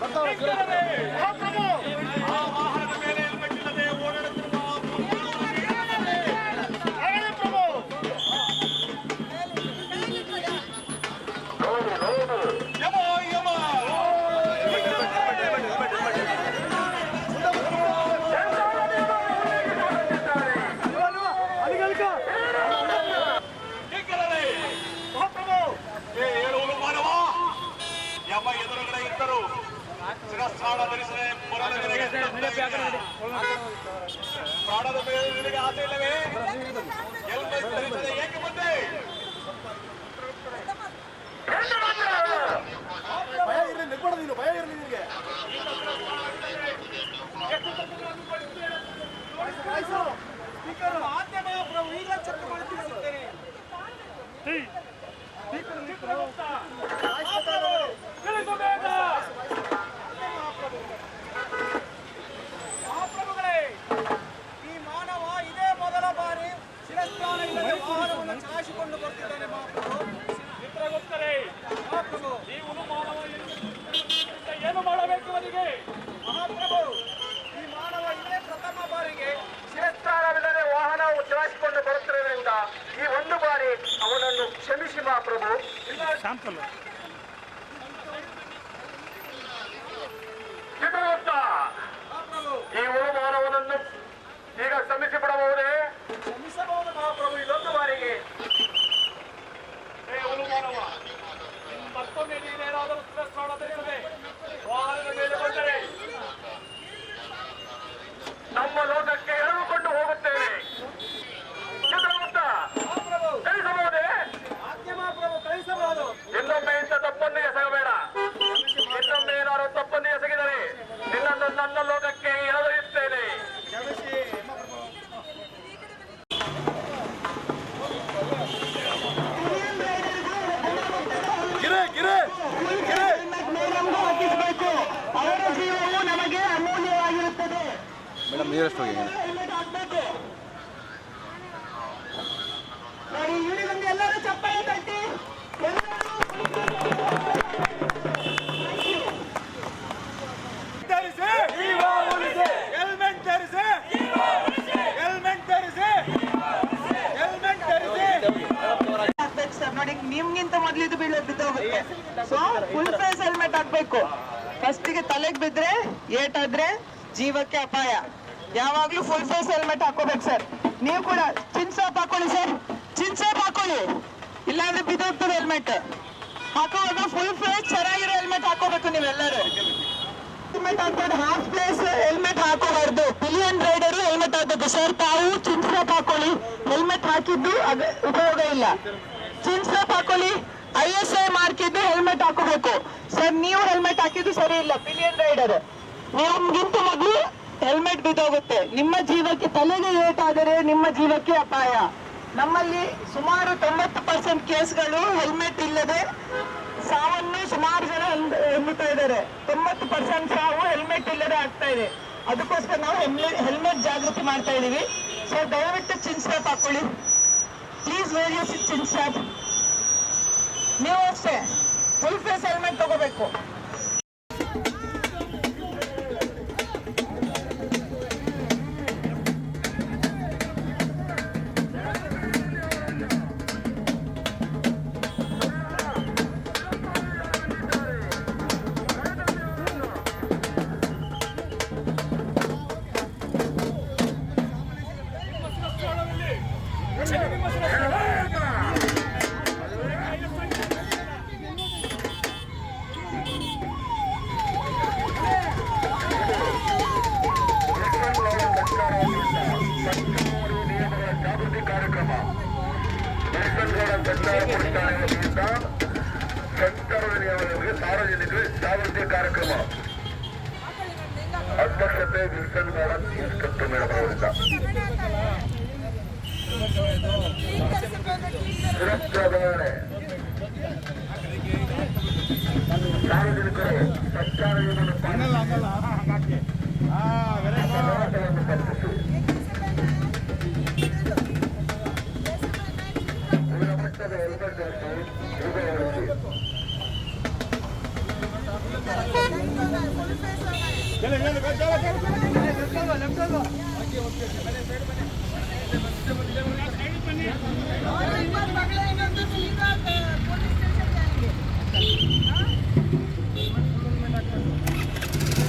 Готовий! ಮೇಲೆ ಆಸೆ ಇಲ್ಲವೇ ಏಕೆ ಭಯ ಇರಲಿ ನೀನು ಭಯ ಇರಲಿ ಮಹಾಪ್ರಭುಗಳೇ ಈ ಮಾನವ ಇದೇ ಮೊದಲ ಬಾರಿ ಶಿರಸ್ಥಾನಗಳಲ್ಲಿ ವಾಹನವನ್ನು ಚಲಾಯಿಸಿಕೊಂಡು ಬರ್ತಿದ್ದಾನೆ ಮಹಾಪ್ರಭು. ಚಿತ್ರಗುಪ್ತರೇ ಮಹಾಪ್ರಭು. ನೀವು ಮಾನವ ಏನು ಮಾಡಬೇಕು ಅವರಿಗೆ ಮಹಾಪ್ರಭು ಈ ಮಾನವ ಇದೇ ಪ್ರಥಮ ಬಾರಿಗೆ ಶಿರಸ್ಥಾನವಿಲ್ಲದೆ ವಾಹನವು ಚಲಾಯಿಸಿಕೊಂಡು ಬರುತ್ತಿರುವುದರಿಂದ ಈ ಒಂದು ಬಾರಿ ಅವನನ್ನು ಕ್ಷಮಿಸಿ ಮಹಾಪ್ರಭು. ಚಿತ್ರಗುಪ್ತ ಮಹಾಪ್ರಭು. ಈ ಮಾನವನನ್ನು ಈಗ ಶ್ರಮಿಸಿ ಬಿಡಬಹುದೇ ಕ್ಷಮಿಸಬಹುದು ಮಹಾಪ್ರಭು ಇದೊಂದು ಬಾರಿಗೆ ಏ ಮಾನವ ಮತ್ತೊಮ್ಮೆ ನೀನೇನಾದರೂ ಶಿರಸ್ಥಾನ ಧರಿಸದೆ ವಾಹನದ ಮೇಲೆ ಬಂದರೆ ನಮ್ಮ ಧರಿಸಿ ನೀರಷ್ಟು ಸರ್ ನೋಡಿ ನಿಮ್ಗಿಂತ ಮೊದ್ಲು ಇದು ಬೀಳೋದು ಬಿದ್ದೋಗುತ್ತೆ. ಸೊ ಫುಲ್ ಫೇಸ್ ಹೆಲ್ಮೆಟ್ ಹಾಕ್ಬೇಕು. ಫಸ್ಟಿಗೆ ತಲೆಗೆ ಬಿದ್ರೆ ಏಟಾದ್ರೆ ಜೀವಕ್ಕೆ ಅಪಾಯ. ಯಾವಾಗ್ಲೂ ಫುಲ್ ಫೇಸ್ ಹೆಲ್ಮೆಟ್ ಹಾಕೋಬೇಕು ಸರ್ ನೀವು ಕೂಡ ಚಿನ್ ಸೋಪ್ ಹಾಕೊಳ್ಳಿ ಸರ್ ಚಿನ್ ಸೋಪ್ ಹಾಕೊಳ್ಳಿ. ಇಲ್ಲಾಂದ್ರೆ ಬಿದ್ದೋಗ್ತದೆ ಹೆಲ್ಮೆಟ್ ಹಾಕೋವಾಗ ಫುಲ್ ಫೇಸ್ ಚೆನ್ನಾಗಿರೋ ಹೆಲ್ಮೆಟ್ ಹಾಕೋಬೇಕು ನೀವೆಲ್ಲರೂ. ಹೆಲ್ಮೆಟ್ ಹಾಕೋದು ಹಾಫ್ ಫೇಸ್ ಹೆಲ್ಮೆಟ್ ಹಾಕೋಬಾರ್ದು. ಬಿಲಿಯನ್ ರೈಡರು ಹೆಲ್ಮೆಟ್ ಹಾಕಬೇಕು ಸರ್ ತಾವು ಚಿನ್ಸ್ಟಾಪ್ ಹಾಕೊಳ್ಳಿ. ಹೆಲ್ಮೆಟ್ ಹಾಕಿದ್ದು ಉಪಯೋಗ ಇಲ್ಲ. ಚಿನ್ಸ್ಟಾಪ್ ಹಾಕೊಳ್ಳಿ. ಐ ಎಸ್ ಐ ಮಾರ್ಕ್ ಇದ್ದು ಹೆಲ್ಮೆಟ್ ಹಾಕೋಬೇಕು. ಸರ್ ನೀವು ಹೆಲ್ಮೆಟ್ ಹಾಕಿದ್ದು ಸರಿ ಇಲ್ಲ. ಬಿಲಿಯನ್ ರೈಡರ್ ನಿಮ್ಗಿಂತ ಮೊದಲು ಹೆಲ್ಮೆಟ್ ಬಿದ್ದೋಗುತ್ತೆ. ನಿಮ್ಮ ಜೀವಕ್ಕೆ ತಲೆಗೆ ಏಟಾದರೆ ನಿಮ್ಮ ಜೀವಕ್ಕೆ ಅಪಾಯ. ನಮ್ಮಲ್ಲಿ ಸುಮಾರು ತೊಂಬತ್ತು ಪರ್ಸೆಂಟ್ ಕೇಸ್ಗಳು ಹೆಲ್ಮೆಟ್ ಇಲ್ಲದೆ ಸಾವನ್ನು ಸುಮಾರು ಜನ ಎಂಬುತ್ತಾ ಇದ್ದಾರೆ. ತೊಂಬತ್ತು ಪರ್ಸೆಂಟ್ ಸಾವು ಹೆಲ್ಮೆಟ್ ಇಲ್ಲದೆ ಆಗ್ತಾ ಇದೆ. ಅದಕ್ಕೋಸ್ಕರ ನಾವು ಹೆಲ್ಮೆಟ್ ಜಾಗೃತಿ ಮಾಡ್ತಾ ಇದ್ದೀವಿ. ಸೊ ದಯವಿಟ್ಟು ಚಿನ್ ಸ್ಟಾಪ್ ಹಾಕೊಳ್ಳಿ. ಪ್ಲೀಸ್ ವೇರ್ ಚಿನ್ ಸ್ಟಾಪ್ ನೀವು ಅಷ್ಟೇ ಫುಲ್ ಫೇಸ್ ಹೆಲ್ಮೆಟ್ ತಗೋಬೇಕು. ಸಾರ್ವಜನಿಕರಿಗೆ ಜಾಗೃತಿ ಕಾರ್ಯಕ್ರಮ ಅಧ್ಯಕ್ಷತೆ ವಿಲ್ಸನ್ ಗಾರ್ಡನ್ ಇನ್ಸ್ಪೆಕ್ಟರ್ ಮೇಡಮ್ ಅವರಿಂದ ಸುರಕ್ಷಾಧಾರಣೆ ಸಾರ್ವಜನಿಕರು ಅಪಘಾತವನ್ನು ತಪ್ಪಿಸಿ ಗುಣಮಟ್ಟದ ಹೆಲ್ಮೆಟ್ ಧರಿಸಿ ಯೋಗ